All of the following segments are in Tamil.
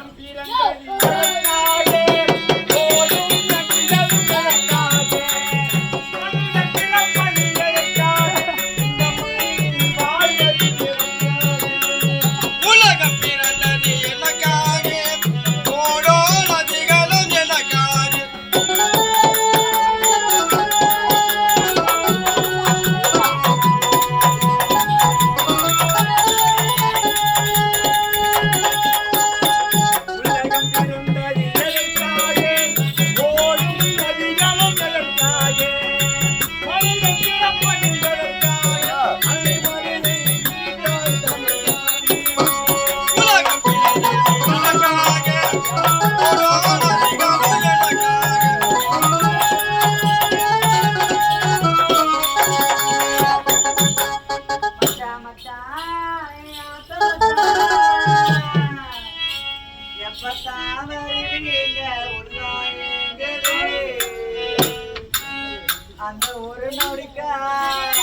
campiran அந்த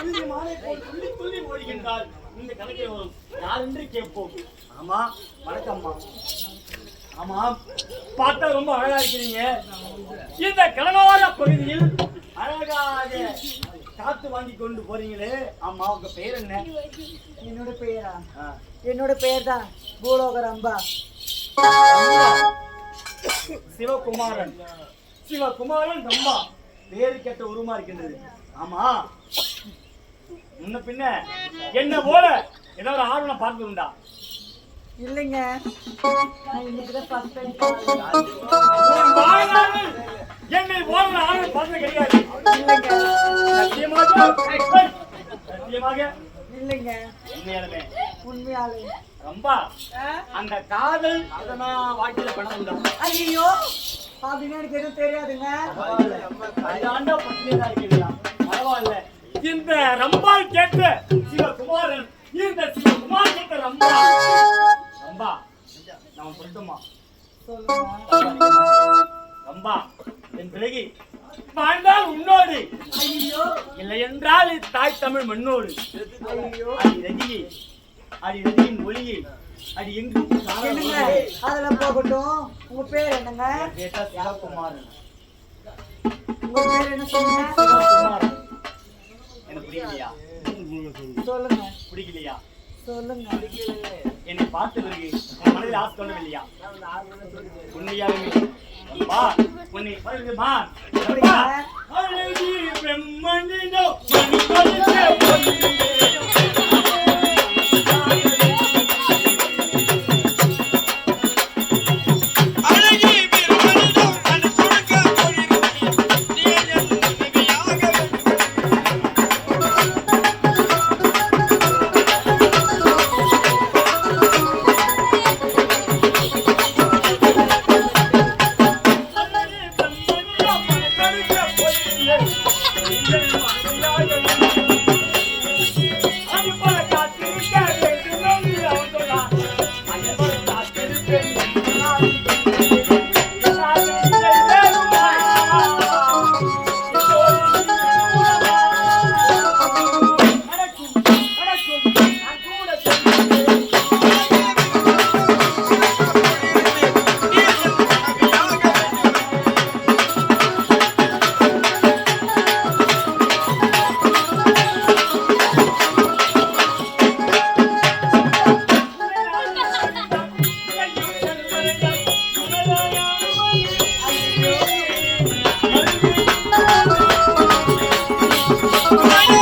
துள்ளி மாலை போல் துள்ளி துள்ளி ஓடுகின்றாள் இந்த கணக்கில் வரும் யார் என்று கேட்போம். ஆமா வணக்கம்மா. ஆமா பார்த்தா ரொம்ப அழகா இருக்கிறீங்க. இந்த கடலோர பகுதியில் அழகாக காத்து வாங்கி கொண்டு போறீங்களே. ஆமா உங்க பேர் என்ன? என்னோட பெயரா. என்னோட பெயர் தான் பூலோக ரம்பா சிவகுமாரன். சிவகுமாரன் ரொம்ப பேரு கெட்ட உருமா இருக்கின்றது. ஆமா முன்ன பின்ன என்ன போல ஏதோ ஒரு ஆர்வம் பார்த்துருந்தா. இல்லைங்க. நான் என்னை போல ஒரு ஆர்வம் பார்த்தது கிடையாது. சத்தியமாக இல்லைங்க. உண்மையாலுமே. உண்மையாலே ரொம்ப. அந்த காதல் அதனா வாழ்க்கையில பணம் உண்டா ஐயோ அப்படின்னு எனக்கு எதுவும் தெரியாதுங்க. பரவாயில்ல. இந்த ரம்பால் கேட்ட சிவகுமாரன் இந்த சிவகுமார் கேட்ட ரம்பா. ரம்பா நான் சொல்லட்டுமா? சொல்லுங்க ரம்பா என் பிறகு வாழ்ந்தால் உன்னோடு. ஐயோ இல்லை என்றால் தாய் தமிழ் மண்ணோடு. ஐயோ அடி ரதியே அடி ரதியின் ஒளியே அடி எங்கு என்னங்க? அதுல போகட்டும். உங்க பேர் என்னங்க? கேட்டா சிவகுமாரன். உங்க பேர் என்ன சிவகுமாரன். எனக்கு பிடிக்கலையா? சொல்லுங்க. பிடிக்கலையா? சொல்லுங்க. என்னை பார்த்த பிறகு உன் மனதில் ஆசை தோணவில்லையா? உண்மையாகவே வா உன்னை அப்படியா? அழகி பிரம்மனிடோ மணி Thank.